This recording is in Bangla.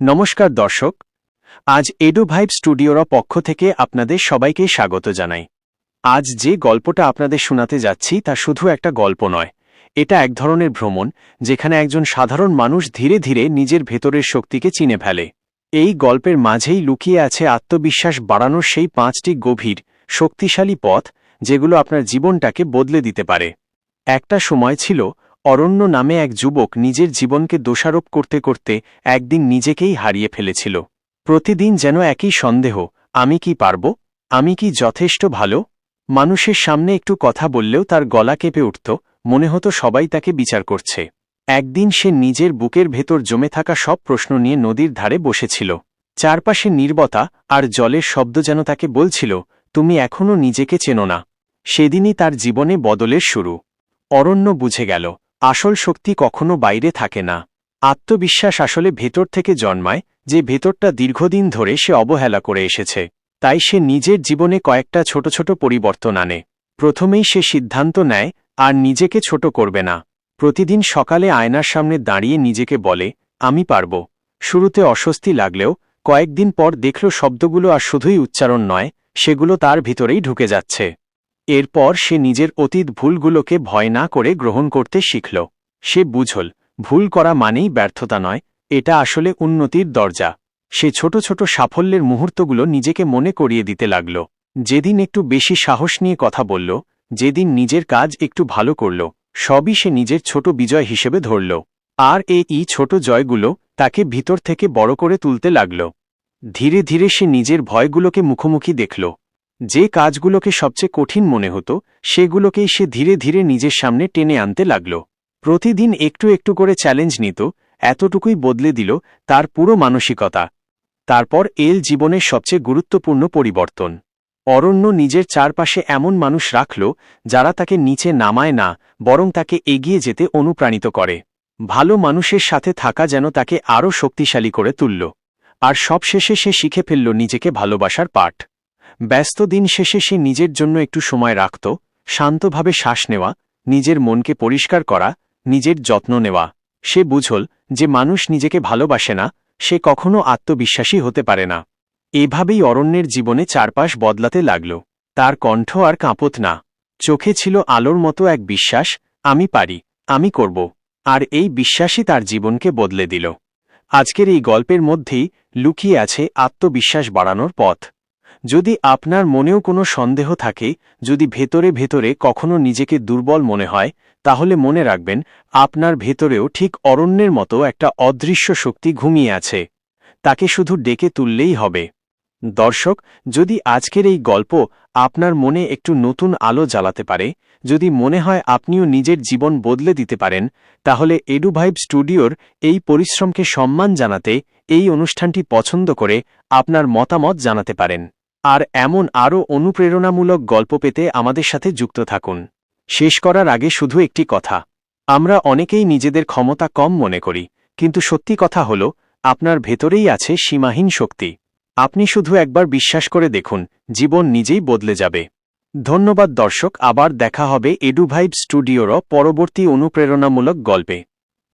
নমস্কার দর্শক, আজ এডো ভাইব স্টুডিওর পক্ষ থেকে আপনাদের সবাইকে স্বাগত জানাই। আজ যে গল্পটা আপনাদের শোনাতে যাচ্ছি তা শুধু একটা গল্প নয়, এটা এক ধরনের ভ্রমণ যেখানে একজন সাধারণ মানুষ ধীরে ধীরে নিজের ভেতরের শক্তিকে চিনে ফেলে। এই গল্পের মাঝেই লুকিয়ে আছে আত্মবিশ্বাস বাড়ানোর সেই পাঁচটি গভীর, শক্তিশালী পথ যেগুলো আপনার জীবনটাকে বদলে দিতে পারে। একটা সময় ছিল অরণ্য নামে এক যুবক নিজের জীবনকে দোষারোপ করতে করতে একদিন নিজেকেই হারিয়ে ফেলেছিল। প্রতিদিন যেন একই সন্দেহ, আমি কি পারব? আমি কি যথেষ্ট ভালো? মানুষের সামনে একটু কথা বললেও তার গলা কেঁপে উঠত, মনে হতো সবাই তাকে বিচার করছে। একদিন সে নিজের বুকের ভেতর জমে থাকা সব প্রশ্ন নিয়ে নদীর ধারে বসেছিল। চারপাশে নির্বতা আর জলের শব্দ যেন তাকে বলছিল, তুমি এখনও নিজেকে চেনো না। সেদিনই তার জীবনে বদলের শুরু। অরণ্য বুঝে গেল আসল শক্তি কখনো বাইরে থাকে না। আত্মবিশ্বাস আসলে ভেতর থেকে জন্মায়, যে ভেতরটা দীর্ঘদিন ধরে সে অবহেলা করে এসেছে। তাই সে নিজের জীবনে কয়েকটা ছোট ছোট পরিবর্তন আনে। প্রথমেই সে সিদ্ধান্ত নেয়, আর নিজেকে ছোট করবে না। প্রতিদিন সকালে আয়নার সামনে দাঁড়িয়ে নিজেকে বলে, আমি পারব। শুরুতে অস্বস্তি লাগলেও, কয়েকদিন পর দেখল শব্দগুলো আর শুধুই উচ্চারণ নয়, সেগুলো তার ভিতরেই ঢুকে যাচ্ছে। এরপর সে নিজের অতীত ভুলগুলোকে ভয় না করে গ্রহণ করতে শিখল। সে বুঝল, ভুল করা মানেই ব্যর্থতা নয়, এটা আসলে উন্নতির দরজা। সে ছোট ছোট সাফল্যের মুহূর্তগুলো নিজেকে মনে করিয়ে দিতে লাগল। যেদিন একটু বেশি সাহস নিয়ে কথা বলল, যেদিন নিজের কাজ একটু ভালো করল, সবই সে নিজের ছোট বিজয় হিসেবে ধরল। আর এই ছোট জয়গুলো তাকে ভিতর থেকে বড় করে তুলতে লাগল। ধীরে ধীরে সে নিজের ভয়গুলোকে মুখোমুখি দেখল। যে কাজগুলোকে সবচেয়ে কঠিন মনে হতো, সেগুলোকেই সে ধীরে ধীরে নিজের সামনে টেনে আনতে লাগল। প্রতিদিন একটু একটু করে চ্যালেঞ্জ নিত, এতটুকুই বদলে দিল তার পুরো মানসিকতা। তারপর এল জীবনের সবচেয়ে গুরুত্বপূর্ণ পরিবর্তন। অরণ্য নিজের চারপাশে এমন মানুষ রাখল, যারা তাকে নিচে নামায় না, বরং তাকে এগিয়ে যেতে অনুপ্রাণিত করে। ভালো মানুষের সাথে থাকা যেন তাকে আরও শক্তিশালী করে তুলল। আর সবশেষে সে শিখে ফেলল নিজেকে ভালোবাসার পাঠ। ব্যস্ত দিন শেষে সে নিজের জন্য একটু সময় রাখত, শান্তভাবে শ্বাস নেওয়া, নিজের মনকে পরিষ্কার করা, নিজের যত্ন নেওয়া। সে বুঝল যে মানুষ নিজেকে ভালোবাসে না, সে কখনো আত্মবিশ্বাসী হতে পারে না। এভাবেই অরণ্যের জীবনে চারপাশ বদলাতে লাগল। তার কণ্ঠ আর কাঁপত না। চোখে ছিল আলোর মতো এক বিশ্বাস, আমি পারি, আমি করব। আর এই বিশ্বাসই তার জীবনকে বদলে দিল। আজকের এই গল্পের মধ্যেই লুকিয়ে আছে আত্মবিশ্বাস বাড়ানোর পথ। যদি আপনার মনেও কোনো সন্দেহ থাকে, যদি ভেতরে ভেতরে কখনো নিজেকে দুর্বল মনে হয়, তাহলে মনে রাখবেন, আপনার ভেতরেও ঠিক অরণ্যের মতো একটা অদৃশ্য শক্তি ঘুমিয়ে আছে। তাকে শুধু ডেকে তুললেই হবে। দর্শক, যদি আজকের এই গল্প আপনার মনে একটু নতুন আলো জ্বালাতে পারে, যদি মনে হয় আপনিও নিজের জীবন বদলে দিতে পারেন, তাহলে এডুভাইব স্টুডিওর এই পরিশ্রমকে সম্মান জানাতে এই অনুষ্ঠানটি পছন্দ করে আপনার মতামত জানাতে পারেন। আর এমন আরও অনুপ্রেরণামূলক গল্প পেতে আমাদের সাথে যুক্ত থাকুন। শেষ করার আগে শুধু একটি কথা। আমরা অনেকেই নিজেদের ক্ষমতা কম মনে করি, কিন্তু সত্যি কথা হল, আপনার ভেতরেই আছে সীমাহীন শক্তি। আপনি শুধু একবার বিশ্বাস করে দেখুন, জীবন নিজেই বদলে যাবে। ধন্যবাদ দর্শক, আবার দেখা হবে এডুভাইব স্টুডিওর পরবর্তী অনুপ্রেরণামূলক গল্পে।